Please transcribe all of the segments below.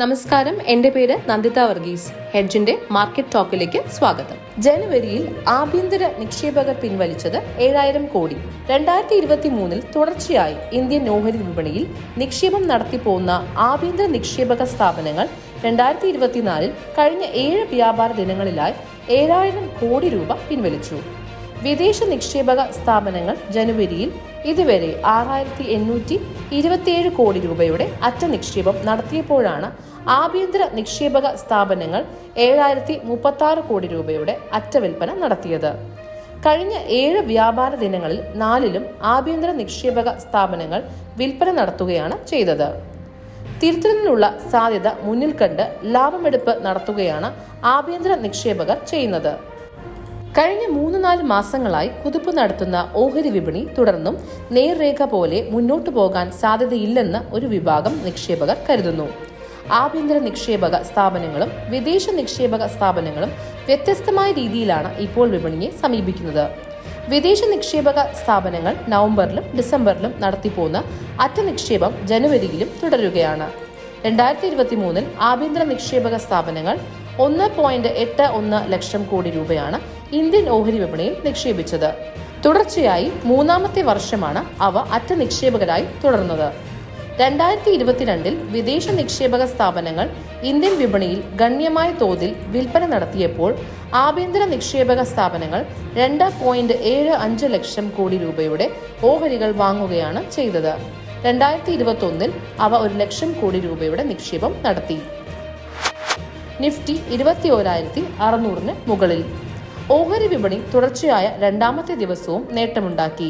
നമസ്കാരം. എന്റെ പേര് നന്ദിത വർഗീസ്. ഹെഡ്ജിന്റെ മാർക്കറ്റ് ടോക്കിലേക്ക് സ്വാഗതം. ജനുവരിയിൽ ആഭ്യന്തര നിക്ഷേപകർ പിൻവലിച്ചത് ഏഴായിരം കോടി. രണ്ടായിരത്തി ഇരുപത്തി മൂന്നിൽ തുടർച്ചയായി ഇന്ത്യൻ ഓഹരി വിപണിയിൽ നിക്ഷേപം നടത്തി പോകുന്ന ആഭ്യന്തര നിക്ഷേപക സ്ഥാപനങ്ങൾ രണ്ടായിരത്തി ഇരുപത്തിനാലിൽ കഴിഞ്ഞ ഏഴ് വ്യാപാര ദിനങ്ങളിലായി ഏഴായിരം കോടി രൂപ പിൻവലിച്ചു. വിദേശ നിക്ഷേപക സ്ഥാപനങ്ങൾ ജനുവരിയിൽ ഇതുവരെ ആറായിരത്തി എണ്ണൂറ്റി ഇരുപത്തിയേഴ് കോടി രൂപയുടെ അറ്റ നിക്ഷേപം നടത്തിയപ്പോഴാണ് ആഭ്യന്തര നിക്ഷേപക സ്ഥാപനങ്ങൾ ഏഴായിരത്തി മുപ്പത്തി ആറ് കോടി രൂപയുടെ അറ്റ വിൽപ്പന നടത്തിയത്. കഴിഞ്ഞ ഏഴ് വ്യാപാര ദിനങ്ങളിൽ നാലിലും ആഭ്യന്തര നിക്ഷേപക സ്ഥാപനങ്ങൾ വിൽപ്പന നടത്തുകയാണ് ചെയ്തത്. തിരുത്തലിനുള്ള സാധ്യത മുന്നിൽ കണ്ട് ലാഭമെടുപ്പ് നടത്തുകയാണ് ആഭ്യന്തര നിക്ഷേപകർ ചെയ്യുന്നത്. കഴിഞ്ഞ മൂന്ന് നാല് മാസങ്ങളായി കുതിപ്പ് നടത്തുന്ന ഓഹരി വിപണി തുടർന്നും നേർരേഖ പോലെ മുന്നോട്ടു പോകാൻ സാധ്യതയില്ലെന്ന് ഒരു വിഭാഗം നിക്ഷേപകർ കരുതുന്നു. ആഭ്യന്തര നിക്ഷേപക സ്ഥാപനങ്ങളും വിദേശ നിക്ഷേപക സ്ഥാപനങ്ങളും വ്യത്യസ്തമായ രീതിയിലാണ് ഇപ്പോൾ വിപണിയെ സമീപിക്കുന്നത്. വിദേശ നിക്ഷേപക സ്ഥാപനങ്ങൾ നവംബറിലും ഡിസംബറിലും നടത്തിപ്പോന്ന അറ്റ നിക്ഷേപം ജനുവരിയിലും തുടരുകയാണ്. രണ്ടായിരത്തി ഇരുപത്തി മൂന്നിൽ ആഭ്യന്തര നിക്ഷേപക സ്ഥാപനങ്ങൾ ഒന്ന് പോയിന്റ് എട്ട് ഒന്ന് ലക്ഷം കോടി രൂപയാണ് ഇന്ത്യൻ ഓഹരി വിപണിയിൽ നിക്ഷേപിച്ചത്. തുടർച്ചയായി മൂന്നാമത്തെ വർഷമാണ് അവ അറ്റ നിക്ഷേപകരായി തുടർന്നത്. രണ്ടായിരത്തി ഇരുപത്തിരണ്ടിൽ വിദേശ നിക്ഷേപക സ്ഥാപനങ്ങൾ ഇന്ത്യൻ വിപണിയിൽ ഗണ്യമായ തോതിൽ വിൽപ്പന നടത്തിയപ്പോൾ ആഭ്യന്തര നിക്ഷേപക സ്ഥാപനങ്ങൾ രണ്ട് പോയിന്റ് ഏഴ് അഞ്ച് ലക്ഷം കോടി രൂപയുടെ ഓഹരികൾ വാങ്ങുകയാണ് ചെയ്തത്. രണ്ടായിരത്തി ഇരുപത്തി ഒന്നിൽ അവ ഒരു ലക്ഷം കോടി രൂപയുടെ നിക്ഷേപം നടത്തി. നിഫ്റ്റി ഇരുപത്തി ഓരായിരത്തി അറുന്നൂറിന് മുകളിൽ. ഓഹരി വിപണി തുടർച്ചയായ രണ്ടാമത്തെ ദിവസവും നേട്ടമുണ്ടാക്കി.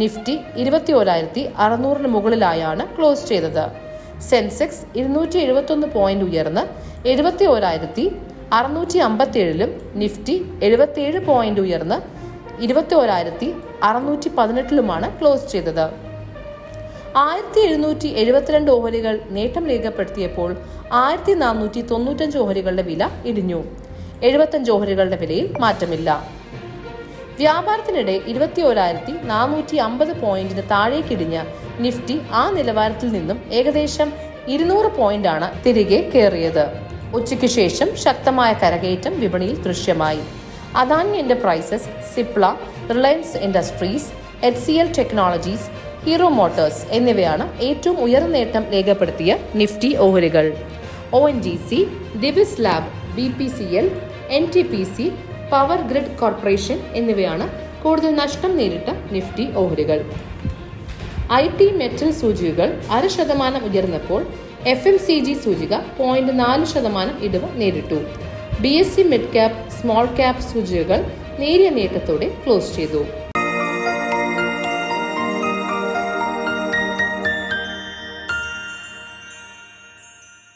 നിഫ്റ്റി ഇരുപത്തി ഒരായിരത്തി അറുന്നൂറിന് മുകളിലായാണ് ക്ലോസ് ചെയ്തത്. സെൻസെക്സ് ഇരുന്നൂറ്റി എഴുപത്തൊന്ന് പോയിന്റ് ഉയർന്ന് എഴുപത്തി ഒരായിരത്തി അറുന്നൂറ്റി അമ്പത്തിയേഴിലും നിഫ്റ്റി എഴുപത്തിയേഴ് പോയിന്റ് ഉയർന്ന് ഇരുപത്തി ഒരായിരത്തി അറുന്നൂറ്റി പതിനെട്ടിലുമാണ് ക്ലോസ് ചെയ്തത്. ആയിരത്തി എഴുന്നൂറ്റി എഴുപത്തിരണ്ട് ഓഹരികൾ നേട്ടം രേഖപ്പെടുത്തിയപ്പോൾ ആയിരത്തി നാനൂറ്റി തൊണ്ണൂറ്റഞ്ച് ഓഹരികളുടെ വില ഇടിഞ്ഞു. എഴുപത്തഞ്ച് ഓഹരികളുടെ വിലയിൽ മാറ്റമില്ല. വ്യാപാരത്തിനിടെ ഇരുപത്തി ഒരായിരത്തി നാനൂറ്റി അമ്പത് പോയിന്റിന് താഴേക്കിടിഞ്ഞ നിഫ്റ്റി ആ നിലവാരത്തിൽ നിന്നും ഏകദേശം ഇരുന്നൂറ് പോയിന്റാണ് തിരികെ കയറിയത്. ഉച്ചയ്ക്ക് ശേഷം ശക്തമായ കരകയറ്റം വിപണിയിൽ ദൃശ്യമായി. Adani enterprises Cipla Reliance industries H C L technologies hero motors എന്നിവയാണ് ഏറ്റവും ഉയർന്ന നേട്ടം രേഖപ്പെടുത്തിയ നിഫ്റ്റി ഓഹരികൾ. O N G C Divi's lab B P C L N T P C power grid corporation എന്നിവയാണ് കൂടുതൽ നഷ്ടം നേരിട്ട നിഫ്റ്റി ഓഹരികൾ. ഐ ടി മെറ്റൽ സൂചികകൾ അര ശതമാനം ഉയർന്നപ്പോൾ എഫ് എം സി ജി സൂചിക പോയിന്റ് നാല് ശതമാനം ഇടിവ് നേരിട്ടു. B S C mid cap small cap സൂചികകൾ നേരിയ നേട്ടത്തോടെ ക്ലോസ് ചെയ്തു.